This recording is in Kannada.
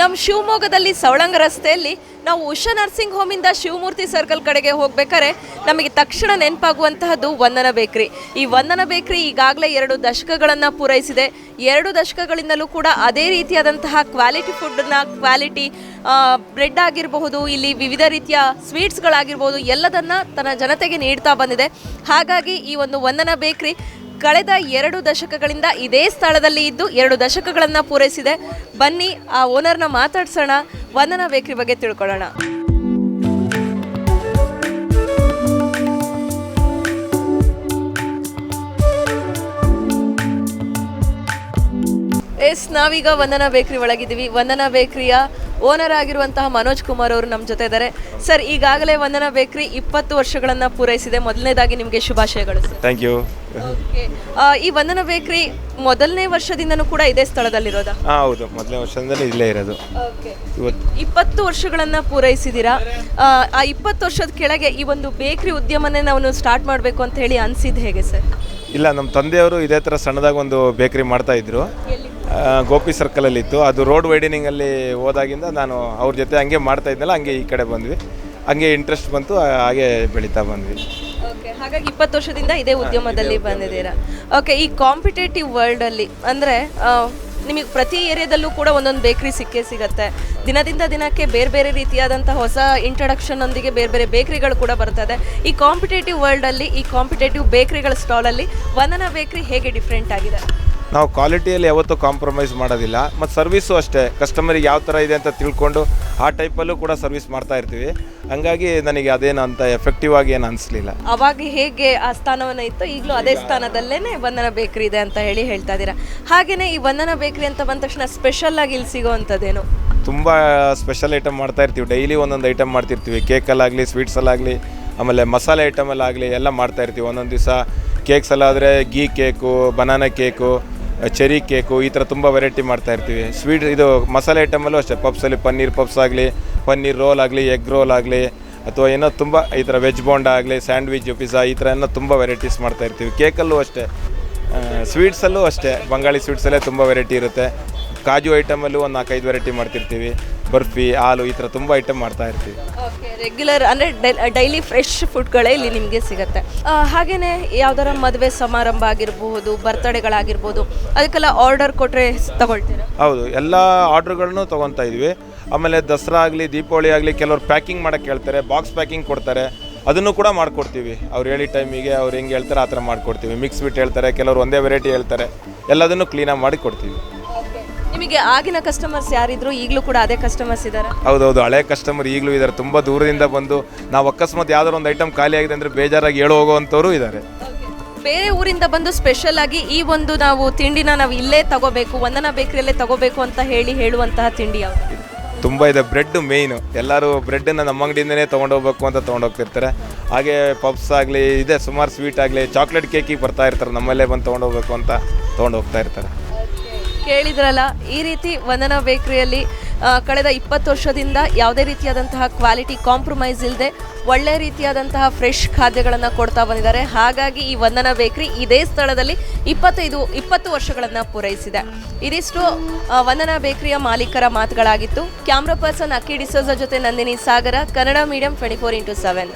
ನಮ್ಮ ಶಿವಮೊಗ್ಗದಲ್ಲಿ ಸವಳಂಗ ರಸ್ತೆಯಲ್ಲಿ ನಾವು ಉಷಾ ನರ್ಸಿಂಗ್ ಹೋಮಿಂದ ಶಿವಮೂರ್ತಿ ಸರ್ಕಲ್ ಕಡೆಗೆ ಹೋಗ್ಬೇಕಾದ್ರೆ ನಮಗೆ ತಕ್ಷಣ ನೆನಪಾಗುವಂತಹದ್ದು ವಂದನ ಬೇಕ್ರಿ. ಈ ವಂದನ ಬೇಕ್ರಿ ಈಗಾಗಲೇ ಎರಡು ದಶಕಗಳನ್ನು ಪೂರೈಸಿದೆ. ಎರಡು ದಶಕಗಳಿಂದಲೂ ಕೂಡ ಅದೇ ರೀತಿಯಾದಂತಹ ಕ್ವಾಲಿಟಿ ಫುಡ್ನ ಕ್ವಾಲಿಟಿ ಬ್ರೆಡ್ ಆಗಿರಬಹುದು, ಇಲ್ಲಿ ವಿವಿಧ ರೀತಿಯ ಸ್ವೀಟ್ಸ್ಗಳಾಗಿರ್ಬೋದು ಎಲ್ಲದನ್ನ ತನ್ನ ಜನತೆಗೆ ನೀಡ್ತಾ ಬಂದಿದೆ. ಹಾಗಾಗಿ ಈ ಒಂದು ವಂದನ ಬೇಕ್ರಿ ಕಳೆದ ಎರಡು ದಶಕಗಳಿಂದ ಇದೇ ಸ್ಥಳದಲ್ಲಿ ಇದ್ದು ಎರಡು ದಶಕಗಳನ್ನು ಪೂರೈಸಿದೆ. ಬನ್ನಿ, ಆ ಓನರ್ನ ಮಾತಾಡ್ಸೋಣ. ವಂದನಾ ಬೇಕ್ರಿ ಬಗ್ಗೆ ತಿಳ್ಕೊಳ್ಳೋಣ. ಎಸ್, ನಾವೀಗ ವಂದನಾ ಬೇಕ್ರಿ ಒಳಗಿದ್ದೀವಿ. ವಂದನಾ ಬೇಕ್ರಿಯ ಓನರ್ ಆಗಿರುವಂತಹ ಮನೋಜ್ ಕುಮಾರ್ ಅವರು ನಮ್ಮ ಜೊತೆ ಇದ್ದಾರೆ. ಸರ್, ಈಗಾಗಲೇ ವಂದನಾ ಬೇಕ್ರಿ ಇಪ್ಪತ್ತು ವರ್ಷಗಳನ್ನು ಪೂರೈಸಿದೆ. ಮೊದಲನೇದಾಗಿ ನಿಮಗೆ ಶುಭಾಶಯಗಳು ಥ್ಯಾಂಕ್ ಯು ಈ ವಂದನ ಬೇಕ್ರಿ ಮೊದಲನೇ ವರ್ಷದಿಂದನೂ ಕೂಡ ಇದೇ ಸ್ಥಳದಲ್ಲಿರೋದಾ? ಹಾಂ ಹೌದು. ಮೊದಲನೇ ವರ್ಷದಿಂದಲೇ ಇಲ್ಲೇ ಇರೋದು. ಇವತ್ತು. ಇಪ್ಪತ್ತು ವರ್ಷಗಳನ್ನ ಪೂರೈಸಿದ್ದೀರಾ ಆ, ಆ ಇಪ್ಪತ್ತು ವರ್ಷದ ಕೆಳಗೆ ಈ ಒಂದು ಬೇಕ್ರಿ ಉದ್ಯಮನೇ ನಾವು ಸ್ಟಾರ್ಟ್ ಮಾಡಬೇಕು ಅಂತ ಹೇಳಿ ಅನಿಸಿದ್ದು ಹೇಗೆ ಸರ್? ಇಲ್ಲ ನಮ್ಮ ತಂದೆಯವರು ಇದೇ ಥರ ಸಣ್ಣದಾಗಿ ಒಂದು ಬೇಕ್ರಿ ಮಾಡ್ತಾ ಇದ್ರು. ಆ, ಗೋಪಿ ಸರ್ಕಲಲ್ಲಿ ಇತ್ತು ಅದು ರೋಡ್ ವೈಡನಿಂಗಲ್ಲಿ ಹೋದಾಗಿಂದ ನಾನು ಅವ್ರ ಜೊತೆ ಹಂಗೆ ಮಾಡ್ತಾ ಇದ್ನಲ್ಲ ಹಂಗೆ ಈ ಕಡೆ ಬಂದ್ವಿ. ಹಂಗೆ ಇಂಟ್ರೆಸ್ಟ್ ಬಂತು ಆ- ಹಾಗೆ ಬೆಳೀತಾ ಬಂದ್ವಿ. ಓಕೆ ಹಾಗಾಗಿ ಇಪ್ಪತ್ತು ವರ್ಷದಿಂದ ಇದೇ ಉದ್ಯಮದಲ್ಲಿ ಬಂದಿದ್ದೀರಾ? ಓಕೆ ಈ ಕಾಂಪಿಟೇಟಿವ್ ವರ್ಲ್ಡಲ್ಲಿ ಅಂದರೆ ನಿಮಗೆ ಪ್ರತಿ ಏರಿಯಾದಲ್ಲೂ ಕೂಡ ಒಂದೊಂದು ಬೇಕ್ರಿ ಸಿಕ್ಕೇ ಸಿಗುತ್ತೆ. ದಿನದಿಂದ ದಿನಕ್ಕೆ ಬೇರೆ ಬೇರೆ ರೀತಿಯಾದಂಥ ಹೊಸ ಇಂಟ್ರಡಕ್ಷನ್ ಒಂದಿಗೆ ಬೇರೆ ಬೇರೆ ಬೇಕ್ರಿಗಳು ಕೂಡ ಬರ್ತದೆ. ಈ ಕಾಂಪಿಟೇಟಿವ್ ವರ್ಲ್ಡಲ್ಲಿ ಈ ಕಾಂಪಿಟೇಟಿವ್ ಬೇಕ್ರಿಗಳ ಸ್ಟಾಲಲ್ಲಿ ವಂದನಾ ಬೇಕ್ರಿ ಹೇಗೆ ಡಿಫ್ರೆಂಟ್ ಆಗಿದೆ? ನಾವು ಕ್ವಾಲಿಟಿಯಲ್ಲಿ ಯಾವತ್ತೂ ಕಾಂಪ್ರಮೈಸ್ ಮಾಡೋದಿಲ್ಲ. ಮತ್ತು ಸರ್ವಿಸು ಅಷ್ಟೇ. ಕಸ್ಟಮರಿಗೆ ಯಾವ ಥರ ಇದೆ ಅಂತ ತಿಳ್ಕೊಂಡು ಆ ಟೈಪಲ್ಲೂ ಕೂಡ ಸರ್ವಿಸ್ ಮಾಡ್ತಾ ಇರ್ತೀವಿ. ಹಂಗಾಗಿ ನನಗೆ ಅದೇನು ಅಂತ ಎಫೆಕ್ಟಿವ್ ಆಗಿ ಏನು ಅನಿಸ್ಲಿಲ್ಲ. ಅವಾಗ ಹೇಗೆ ಆ ಸ್ಥಾನವನ್ನು ಇತ್ತು ಈಗಲೂ ಅದೇ ಸ್ಥಾನದಲ್ಲೇ ವಂದನ ಬೇಕ್ರಿ ಇದೆ ಅಂತ ಹೇಳಿ ಹೇಳ್ತಾ ಇದ್ದೀರಾ. ಹಾಗೆಯೇ ಈ ವಂದನ ಬೇಕ್ರಿ ಅಂತ ಬಂದ ತಕ್ಷಣ ಸ್ಪೆಷಲ್ ಆಗಿ ಇಲ್ಲಿ ಸಿಗೋವಂಥದ್ದೇನು ತುಂಬ ಸ್ಪೆಷಲ್ ಐಟಮ್ ಮಾಡ್ತಾ ಇರ್ತೀವಿ. ಡೈಲಿ ಒಂದೊಂದು ಐಟಮ್ ಮಾಡ್ತಿರ್ತೀವಿ. ಕೇಕಲ್ಲಾಗಲಿ ಸ್ವೀಟ್ಸಲ್ಲಾಗಲಿ ಆಮೇಲೆ ಮಸಾಲೆ ಐಟಮಲ್ಲಾಗಲಿ ಎಲ್ಲ ಮಾಡ್ತಾ ಇರ್ತೀವಿ ಒಂದೊಂದು ದಿವಸ. ಕೇಕ್ಸಲ್ಲಾದರೆ ghee cake banana cake cherry cake ಈ ಥರ ತುಂಬ ವೆರೈಟಿ ಮಾಡ್ತಾ ಇರ್ತೀವಿ. ಸ್ವೀಟ್ ಇದು ಮಸಾಲೆ ಐಟಮಲ್ಲೂ ಅಷ್ಟೇ ಪಪ್ಸಲ್ಲಿ ಪನ್ನೀರ್ ಪಪ್ಸ್ ಆಗಲಿ, ಪನ್ನೀರ್ ರೋಲ್ ಆಗಲಿ ಎಗ್ ರೋಲ್ ಆಗಲಿ, ಅಥವಾ ಏನೋ ತುಂಬ ಈ ಥರ ವೆಜ್ ಬೋಂಡ ಆಗಲಿ ಸ್ಯಾಂಡ್ವಿಚ್ ಪಿಜ್ಜಾ ಈ ಥರ ಏನೋ ತುಂಬ ವೆರೈಟೀಸ್ ಮಾಡ್ತಾ ಇರ್ತೀವಿ. ಕೇಕಲ್ಲೂ ಅಷ್ಟೇ. ಸ್ವೀಟ್ಸಲ್ಲೂ ಅಷ್ಟೇ. ಬಂಗಾಳಿ ಸ್ವೀಟ್ಸಲ್ಲೇ ತುಂಬ ವೆರೈಟಿ ಇರುತ್ತೆ. ಕಾಜು ಐಟಮಲ್ಲೂ ಒಂದು ನಾಲ್ಕೈದು ವೆರೈಟಿ ಮಾಡ್ತಿರ್ತೀವಿ. ಬರ್ಫಿ ಹಾಲು ಈ ಥರ ತುಂಬ ಐಟಮ್ ಮಾಡ್ತಾ ಇರ್ತೀವಿ. ಓಕೆ ರೆಗ್ಯುಲರ್ ಅಂದರೆ ಡೈಲಿ ಫ್ರೆಶ್ ಫುಡ್ಗಳೇ ಇಲ್ಲಿ ನಿಮಗೆ ಸಿಗುತ್ತೆ. ಹಾಗೆಯೇ ಹಾಗೇನೇ ಯಾವ್ದಾರ ಮದುವೆ ಸಮಾರಂಭ ಆಗಿರಬಹುದು ಬರ್ತ್ಡೇಗಳಾಗಿರ್ಬೋದು ಅದಕ್ಕೆಲ್ಲ ಆರ್ಡರ್ ಕೊಟ್ಟರೆ ತಗೊಳ್ತೀರಾ? ಹೌದು ಎಲ್ಲ ಆರ್ಡರ್ಗಳನ್ನು ತೊಗೊತಾ ಇದ್ವಿ. ಆಮೇಲೆ ದಸರಾ ಆಗಲಿ ದೀಪಾವಳಿ ಆಗಲಿ ಕೆಲವರು ಪ್ಯಾಕಿಂಗ್ ಮಾಡೋಕ್ಕೆ ಹೇಳ್ತಾರೆ ಬಾಕ್ಸ್ ಪ್ಯಾಕಿಂಗ್ ಕೊಡ್ತಾರೆ. ಅದನ್ನು ಕೂಡ ಮಾಡಿಕೊಡ್ತೀವಿ. ಅವ್ರು ಹೇಳಿ ಟೈಮಿಗೆ ಅವ್ರು ಹೆಂಗೆ ಹೇಳ್ತಾರೆ ಆ ಥರ ಮಾಡಿಕೊಡ್ತೀವಿ. ಮಿಕ್ಸ್ ಬಿಟ್ಟು ಹೇಳ್ತಾರೆ ಕೆಲವರು ಒಂದೇ ವೆರೈಟಿ ಹೇಳ್ತಾರೆ. ಎಲ್ಲದನ್ನು ಕ್ಲೀನಾಗಿ ಮಾಡಿ ಕೊಡ್ತೀವಿ. ನಿಮಗೆ ಆಗಿನ ಕಸ್ಟಮರ್ಸ್ ಯಾರಿದ್ರು ಈಗಲೂ ಕೂಡ ಅದೇ ಕಸ್ಟಮರ್ಸ್ ಇದ್ದಾರೆ ಹೌದೌದು ಹಳೆ ಕಸ್ಟಮರ್ ಈಗಲೂ ಇದ್ದಾರೆ ತುಂಬ ದೂರದಿಂದ ಬಂದು ನಾವು ಅಕಸ್ಮಾತ್ ಯಾವ್ದಾದ್ರು ಒಂದು ಐಟಮ್ ಖಾಲಿ ಆಗಿದೆ ಅಂದರೆ ಬೇಜಾರಾಗಿ ಹೇಳೋ ಹೋಗೋವಂಥವ್ರು ಇದ್ದಾರೆ ಬೇರೆ ಊರಿಂದ ಬಂದು ಸ್ಪೆಷಲ್ ಆಗಿ ಈ ಒಂದು ನಾವು ತಿಂಡಿನ ನಾವು ಇಲ್ಲೇ ತಗೋಬೇಕು ವಂದನಾ ಬೇಕರಿಯಲ್ಲೇ ತಗೋಬೇಕು ಅಂತ ಹೇಳಿ ಹೇಳುವಂತಹ ತಿಂಡಿ ಯಾವುದು? ತುಂಬ ಇದೆ ಬ್ರೆಡ್ ಮೇಯ್ನು ಎಲ್ಲರೂ ಬ್ರೆಡ್ಡನ್ನು ನಮ್ಮ ಅಂಗಡಿಯಿಂದನೇ ತೊಗೊಂಡೋಗ್ಬೇಕು ಅಂತ ತೊಗೊಂಡೋಗ್ತಿರ್ತಾರೆ ಹಾಗೆ ಪಪ್ಸ್ ಆಗಲಿ ಇದೆ ಸುಮಾರು ಸ್ವೀಟ್ ಆಗಲಿ ಚಾಕ್ಲೇಟ್ ಕೇಕಿಗೆ ಬರ್ತಾ ಇರ್ತಾರೆ ನಮ್ಮಲ್ಲೇ ಬಂದು ತೊಗೊಂಡೋಗ್ಬೇಕು ಅಂತ ತೊಗೊಂಡೋಗ್ತಾ ಇರ್ತಾರೆ. ಕೇಳಿದ್ರಲ್ಲ, ಈ ರೀತಿ ವಂದನಾ ಬೇಕರಿಯಲ್ಲಿ ಕಳೆದ ಇಪ್ಪತ್ತು ವರ್ಷದಿಂದ ಯಾವುದೇ ರೀತಿಯಾದಂತಹ ಕ್ವಾಲಿಟಿ ಕಾಂಪ್ರಮೈಸ್ ಇಲ್ಲದೆ ಒಳ್ಳೆ ರೀತಿಯಾದಂತಹ ಫ್ರೆಶ್ ಖಾದ್ಯಗಳನ್ನು ಕೊಡ್ತಾ ಬಂದಿದ್ದಾರೆ. ಹಾಗಾಗಿ ಈ ವಂದನಾ ಬೇಕರಿ ಇದೇ ಸ್ಥಳದಲ್ಲಿ ಇಪ್ಪತ್ತೈದು, ಇಪ್ಪತ್ತು ವರ್ಷಗಳನ್ನು ಪೂರೈಸಿದೆ. ಇದಿಷ್ಟು ವಂದನಾ ಬೇಕರಿಯ ಮಾಲೀಕರ ಮಾತುಗಳಾಗಿತ್ತು. ಕ್ಯಾಮ್ರಾ ಪರ್ಸನ್ ಅಕ್ಕಿ ಡಿಸೋಜ ಜೊತೆ Nandini Sagar, Kannada medium twenty four into seven.